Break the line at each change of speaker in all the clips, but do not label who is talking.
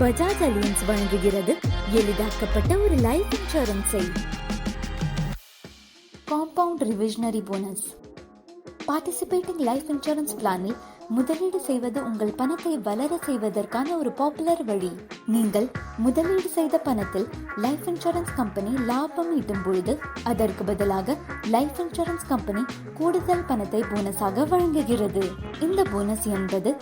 பஜாஜ் அலியன்ஸ் வழங்குகிறது எளிதாக்கப்பட்ட ஒரு life இன்சூரன்ஸை compound revisionary bonus participating life insurance பிளானில் முதலீடு செய்வது உங்கள் பணத்தை வளர செய்வதற்கான ஒரு பாப்புலர் வழி. நீங்கள் முதலீடு செய்த பணத்தில் லைஃப் இன்சூரன்ஸ் கம்பெனி லாபம் ஈட்டும் பொழுது அதற்கு பதிலாக லைஃப் இன்சூரன்ஸ் கம்பெனி கூடுதல் பணத்தை போனஸாக வழங்குகிறது. இந்த போனஸ் என்பது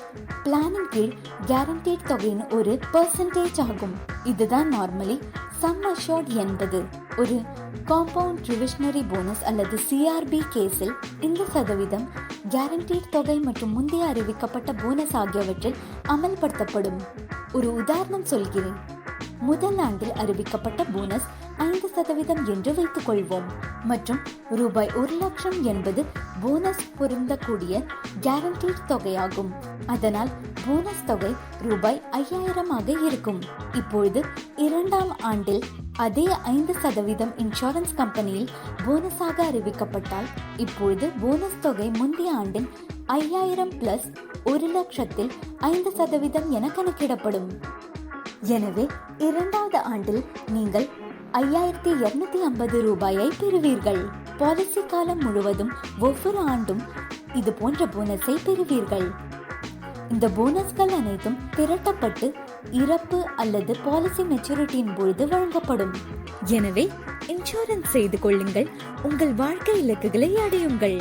பிளானின் கீழ் கேரண்டீட் தொகையின் ஒரு பர்சன்டேஜ் ஆகும். இதுதான் நார்மலி சம் அஷோர்ட் என்பது. ஒரு காம்பவுண்ட் ரிவிஷனரி போனஸ் அல்லது சிஆர்பி கேஸில் இந்த சதவீதம் கேரண்டீட் தொகை மற்றும் முந்தைய அறிவிக்கப்பட்ட போனஸ் ஆகியவற்றில் அமல்படுத்தப்படும் ஒரு உதாரணம் சொல்கிறேன் முதல் ஆண்டில் அறிவிக்கப்பட்ட போனஸ் ஐந்து சதவீதம் என்று வைத்துக் கொள்வோம் மற்றும் ரூபாய் ஒரு லட்சம் என்பது போனஸ் பொருந்தக்கூடிய கேரண்டீட் தொகையாகும் அதனால் போனஸ் தொகை ரூபாய் ஐயாயிரமாக இருக்கும் இப்பொழுது இரண்டாம் ஆண்டில் அதே ஐந்து சதவீதம் இன்சூரன்ஸ் கம்பெனியில் போனஸாக அறிவிக்கப்பட்டால் இப்பொழுது போனஸ் தொகை முந்தைய ஆண்டின் ஐயாயிரம் பிளஸ் ஒரு லட்சத்தில் ஐந்து சதவீதம் என கணக்கிடப்படும். எனவே இரண்டாவது ஆண்டில் நீங்கள் ஐயாயிரத்தி இருநூத்தி ஐம்பது ரூபாயை பெறுவீர்கள். பாலிசி காலம் முழுவதும் ஒவ்வொரு ஆண்டும் இது போன்ற போனஸை பெறுவீர்கள். இந்த போனஸ்கள் அனைத்தும் திரட்டப்பட்டு இறப்பு அல்லது பாலிசி மெச்சூரிட்டியின் பொழுது வழங்கப்படும். எனவே இன்சூரன்ஸ் செய்து கொள்ளுங்கள். உங்கள் வாழ்க்கை இலக்குகளை அடையுங்கள்.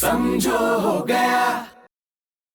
சம்ஜோ